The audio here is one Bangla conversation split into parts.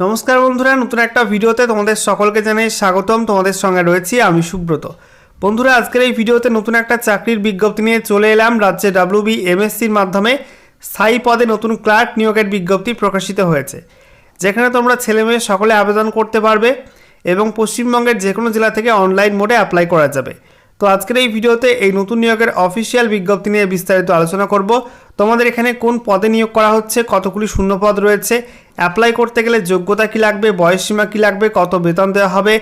নমস্কার বন্ধুরা, নতুন একটা ভিডিওতে তোমাদের সকলকে জানাই স্বাগতম। তোমাদের সঙ্গে রয়েছি আমি সুব্রত। বন্ধুরা, আজকের এই ভিডিওতে নতুন একটা চাকরির বিজ্ঞপ্তি নিয়ে চলে এলাম। রাজ্যে ডাব্লিউবি এমএসসির মাধ্যমে স্থায়ী পদে নতুন ক্লার্ক নিয়োগের বিজ্ঞপ্তি প্রকাশিত হয়েছে। যেখানে তোমরা ছেলে মেয়ে সকলে আবেদন করতে পারবে এবং পশ্চিমবঙ্গের যে কোনো জেলা থেকে অনলাইন মোডে অ্যাপ্লাই করা যাবে। তো আজকের এই ভিডিওতে এই নতুন নিয়োগের অফিসিয়াল বিজ্ঞপ্তি নিয়ে বিস্তারিত আলোচনা করব। তোমাদের এখানে কোন পদে নিয়োগ করা হচ্ছে, কতগুলি শূন্য পদ রয়েছে অ্যাপ্লাই করতে গেলে যোগ্যতা কি লাগবে, বয়সসীমা কি লাগবে, কত বেতন দেওয়া হবে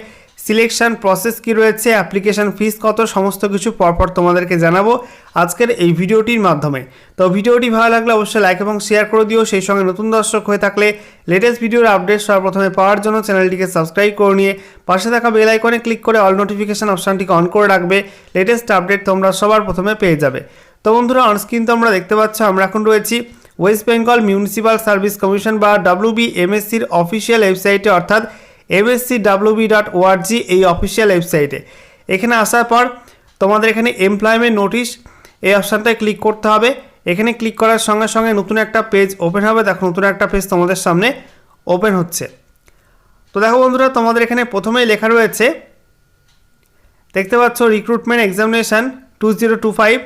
সিলেকশন প্রসেস কি রয়েছে অ্যাপ্লিকেশন ফিস কত, সমস্ত কিছু পরপর তোমাদেরকে জানাব আজকের এই ভিডিওটির মাধ্যমে। তো ভিডিওটি ভালো লাগলে অবশ্যই লাইক এবং শেয়ার করে দিও, সেই সঙ্গে নতুন দর্শক হয়ে থাকলে লেটেস্ট ভিডিওর আপডেট সর্বপ্রথমে পাওয়ার জন্য চ্যানেলটিকে সাবস্ক্রাইব করে নিয়ে পাশে থাকা বেল আইকনে ক্লিক করে অল নোটিফিকেশন অপশানটিকে অন করে রাখবে লেটেস্ট আপডেট তোমরা সবার প্রথমে পেয়ে যাবে। তো বন্ধুরা অনস্ক্রিন তোমরা দেখতে পাচ্ছ, আমরা এখন রয়েছি West Bengal municipal service commission বা ডাব্লিউবি এমএসসির অফিসিয়াল ওয়েবসাইটে অর্থাৎ এমএসসি ডাব্লিউবি ডট ওআরজি এই অফিসিয়াল ওয়েবসাইটে এখানে আসার পর তোমাদের এখানে এমপ্লয়মেন্ট নোটিশ এই অপশানটায় ক্লিক করতে হবে। এখানে ক্লিক করার সঙ্গে সঙ্গে নতুন একটা পেজ ওপেন হবে। দেখো নতুন একটা পেজ তোমাদের সামনে ওপেন হচ্ছে। তো দেখো বন্ধুরা, তোমাদের এখানে প্রথমেই লেখা রয়েছে, দেখতে পাচ্ছ recruitment examination two zero two five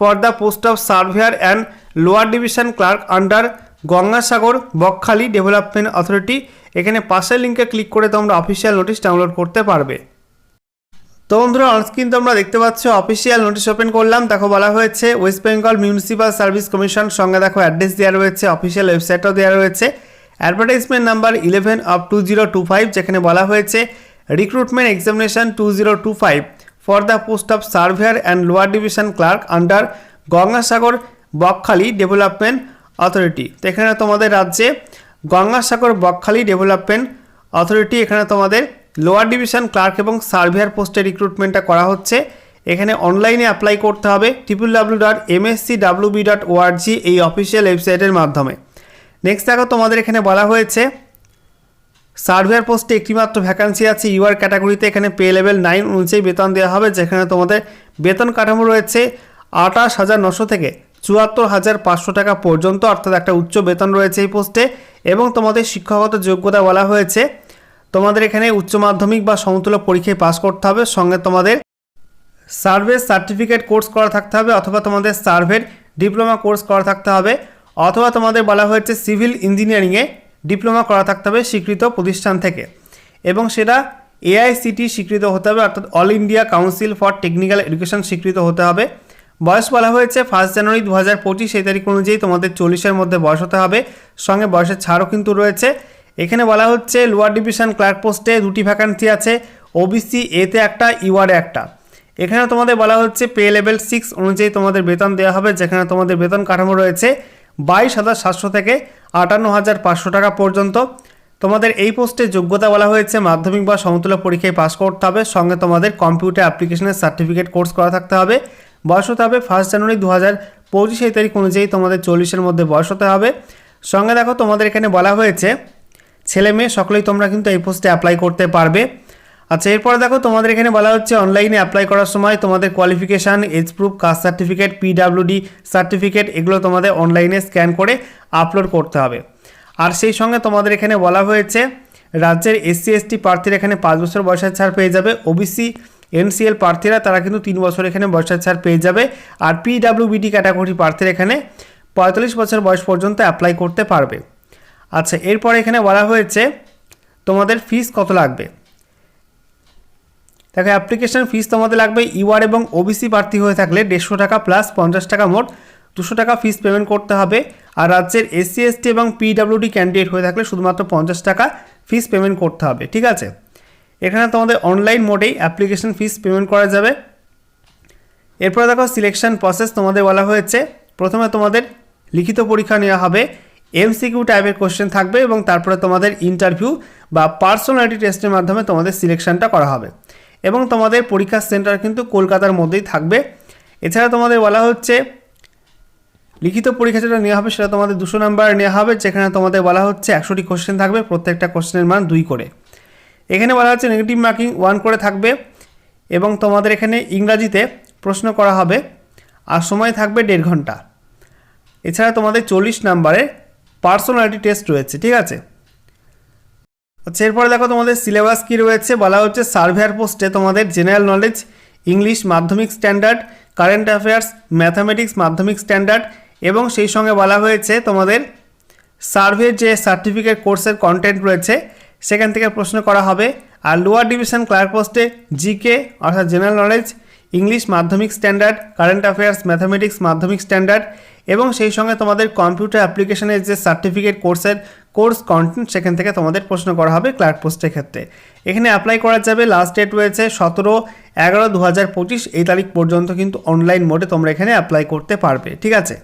for the post of surveyor and lower division clerk under Gangasagar Bakkhali development authority, এখানে পাশের লিঙ্কে ক্লিক করে তোমরা অফিসিয়াল নোটিশ ডাউনলোড করতে পারবে। তো বন্ধুরা অনস্ক্রিন তোমরা দেখতে পাচ্ছ অফিসিয়াল নোটিশ ওপেন করলাম। দেখো, বলা হয়েছে West Bengal municipal service commission সঙ্গে দেখো অ্যাড্রেস দেওয়া রয়েছে অফিসিয়াল ওয়েবসাইটও দেওয়া রয়েছে। Advertisement number eleven of two zero two five যেখানে বলা হয়েছে recruitment examination two zero two five for the post of surveyor and lower division clerk under Gangasagar Bakkhali development authority তো এখানে তোমাদের রাজ্যে গঙ্গাসাগর বকখালি ডেভেলপমেন্ট অথরিটি এখানে তোমাদের লোয়ার ডিভিশন ক্লার্ক এবং সার্ভেয়ার পোস্টে রিক্রুটমেন্টটা করা হচ্ছে। এখানে অনলাইনে অ্যাপ্লাই করতে হবে triple W dot MSC WB dot ORG এই অফিসিয়াল ওয়েবসাইটের মাধ্যমে। নেক্সট দেখো তোমাদের এখানে বলা হয়েছে সার্ভেয়ার পোস্টে একটিমাত্র ভ্যাকান্সি আছে ইউআর ক্যাটাগরিতে এখানে পে লেভেল নাইন অনুযায়ী বেতন দেওয়া হবে, যেখানে তোমাদের বেতন কাঠামো রয়েছে আঠাশ হাজার নশো থেকে চুয়াত্তর হাজার পাঁচশো টাকা পর্যন্ত, অর্থাৎ একটা উচ্চ বেতন রয়েছে এই পোস্টে, এবং তোমাদের শিক্ষাগত যোগ্যতা বলা হয়েছে। তোমাদের এখানে উচ্চ মাধ্যমিক বা সমতুল্য পরীক্ষায় পাস করতে হবে, সঙ্গে তোমাদের সার্ভে সার্টিফিকেট কোর্স করা থাকতে হবে, অথবা তোমাদের সার্ভের ডিপ্লোমা কোর্স করা থাকতে হবে, অথবা তোমাদের বলা হয়েছে সিভিল ইঞ্জিনিয়ারিংয়ে ডিপ্লোমা করা থাকতে হবে স্বীকৃত প্রতিষ্ঠান থেকে। এবং সেটা এআইসিটি স্বীকৃত হতে হবে, অর্থাৎ All India Council for Technical Education স্বীকৃত হতে হবে। বয়স বলা হয়েছে ফার্স্ট জানুয়ারি দু হাজার পঁচিশ সেই তারিখ অনুযায়ী তোমাদের চল্লিশের মধ্যে বয়স হতে হবে। সঙ্গে বয়সের ছাড়ও কিন্তু রয়েছে। এখানে বলা হচ্ছে লোয়ার ডিভিশন ক্লার্ক পোস্টে দুটি ভ্যাকান্সি আছে। ওবিসি এতে একটা ইউআরে একটা। এখানে তোমাদের বলা হচ্ছে পে লেভেল সিক্স অনুযায়ী তোমাদের বেতন দেওয়া হবে, যেখানে তোমাদের বেতন কাঠামো রয়েছে বাইশ হাজার সাতশো থেকে আটান্ন হাজার পাঁচশো টাকা পর্যন্ত। তোমাদের এই পোস্টে যোগ্যতা বলা হয়েছে, মাধ্যমিক বা সমতুল্য পরীক্ষায় পাস করতে হবে। সঙ্গে তোমাদের কম্পিউটার অ্যাপ্লিকেশনের সার্টিফিকেট কোর্স করা থাকতে হবে। বয়স হতে হবে ফার্স্ট জানুয়ারি দু হাজার পঁচিশ এই তারিখ অনুযায়ী তোমাদের চল্লিশের মধ্যে বয়স হতে হবে। সঙ্গে দেখো তোমাদের এখানে বলা হয়েছে, ছেলে মেয়ে সকলেই তোমরা কিন্তু এই পোস্টে অ্যাপ্লাই করতে পারবে। আচ্ছা এরপরে দেখো তোমাদের এখানে বলা হচ্ছে অনলাইনে অ্যাপ্লাই করার সময় তোমাদের qualification age proof caste certificate PWD certificate এগুলো তোমাদের অনলাইনে স্ক্যান করে আপলোড করতে হবে। আর সেই সঙ্গে তোমাদের এখানে বলা হয়েছে, রাজ্যের এসসি এসটি প্রার্থীরা এখানে পাঁচ বছর বয়সের ছাড় পেয়ে যাবে। ওবিসি এনসিএল প্রার্থীরা, তারা কিন্তু তিন বছর এখানে বয়সের ছাড় পেয়ে যাবে। আর পিডাব্লিউবিডি ক্যাটাগরি প্রার্থীরা এখানে পঁয়তাল্লিশ বছর বয়স পর্যন্ত অ্যাপ্লাই করতে পারবে। আচ্ছা এরপর এখানে বলা হয়েছে, তোমাদের ফিস কত লাগবে? দেখো অ্যাপ্লিকেশন ফিস তোমাদের লাগবে ইউআর এবং ওবিসি প্রার্থী হয়ে থাকলে দেড়শো টাকা প্লাস পঞ্চাশ টাকা মোট দুশো টাকা ফিস পেমেন্ট করতে হবে। আর রাজ্যের এসসি এসটি এবং পিডাব্লিউডি ক্যান্ডিডেট হয়ে থাকলে শুধুমাত্র পঞ্চাশ টাকা ফিস পেমেন্ট করতে হবে। ঠিক আছে? এখানে তোমাদের অনলাইন মোডেই অ্যাপ্লিকেশন ফিস পেমেন্ট করা যাবে। এরপরে দেখো সিলেকশন প্রসেস তোমাদের বলা হয়েছে। প্রথমে তোমাদের লিখিত পরীক্ষা নেওয়া হবে এমসিকিউ টাইপের কোশ্চেন থাকবে এবং তারপরে তোমাদের ইন্টারভিউ বা পার্সোনালিটি টেস্টের মাধ্যমে তোমাদের সিলেকশনটা করা হবে। এবং তোমাদের পরীক্ষার সেন্টার কিন্তু কলকাতার মধ্যেই থাকবে। এছাড়া তোমাদের বলা হচ্ছে, লিখিত পরীক্ষা যেটা নেওয়া হবে সেটা তোমাদের দুশো নাম্বার নেওয়া হবে, যেখানে তোমাদের বলা হচ্ছে একশোটি কোশ্চেন থাকবে, প্রত্যেকটা কোশ্চেনের মান দুই করে। এখানে বলা হচ্ছে নেগেটিভ মার্কিং ওয়ান করে থাকবে এবং তোমাদের এখানে ইংরাজিতে প্রশ্ন করা হবে, আর সময় থাকবে দেড় ঘণ্টা। এছাড়া তোমাদের চল্লিশ নাম্বারে পার্সোনালিটি টেস্ট রয়েছে, ঠিক আছে? আচ্ছা এরপরে দেখো তোমাদের সিলেবাস কী রয়েছে, বলা হচ্ছে সার্ভেয়ার পোস্টে তোমাদের জেনারেল নলেজ ইংলিশ মাধ্যমিক স্ট্যান্ডার্ড কারেন্ট অ্যাফেয়ার্স ম্যাথামেটিক্স মাধ্যমিক স্ট্যান্ডার্ড এবং সেই সঙ্গে বলা হয়েছে তোমাদের সার্ভে যে সার্টিফিকেট কোর্সের কন্টেন্ট রয়েছে সেখান থেকে প্রশ্ন করা হবে, আর লোয়ার ডিভিশন ক্লার্ক পোস্টে জিকে অর্থাৎ জেনারেল নলেজ ইংলিশ মাধ্যমিক স্ট্যান্ডার্ড কারেন্ট অ্যাফেয়ার্স ম্যাথামেটিক্স মাধ্যমিক স্ট্যান্ডার্ড এবং সেই সঙ্গে তোমাদের কম্পিউটার অ্যাপ্লিকেশনের যে সার্টিফিকেট কোর্সের কোর্স কন্টেন্ট সেখান থেকে তোমাদের প্রশ্ন করা হবে ক্লার্ক পোস্টের ক্ষেত্রে। এখানে অ্যাপ্লাই করা যাবে লাস্ট ডেট রয়েছে সতেরো এগারো দু হাজার পঁচিশ, এই তারিখ পর্যন্ত কিন্তু অনলাইন মোডে তোমরা এখানে অ্যাপ্লাই করতে পারবে, ঠিক আছে?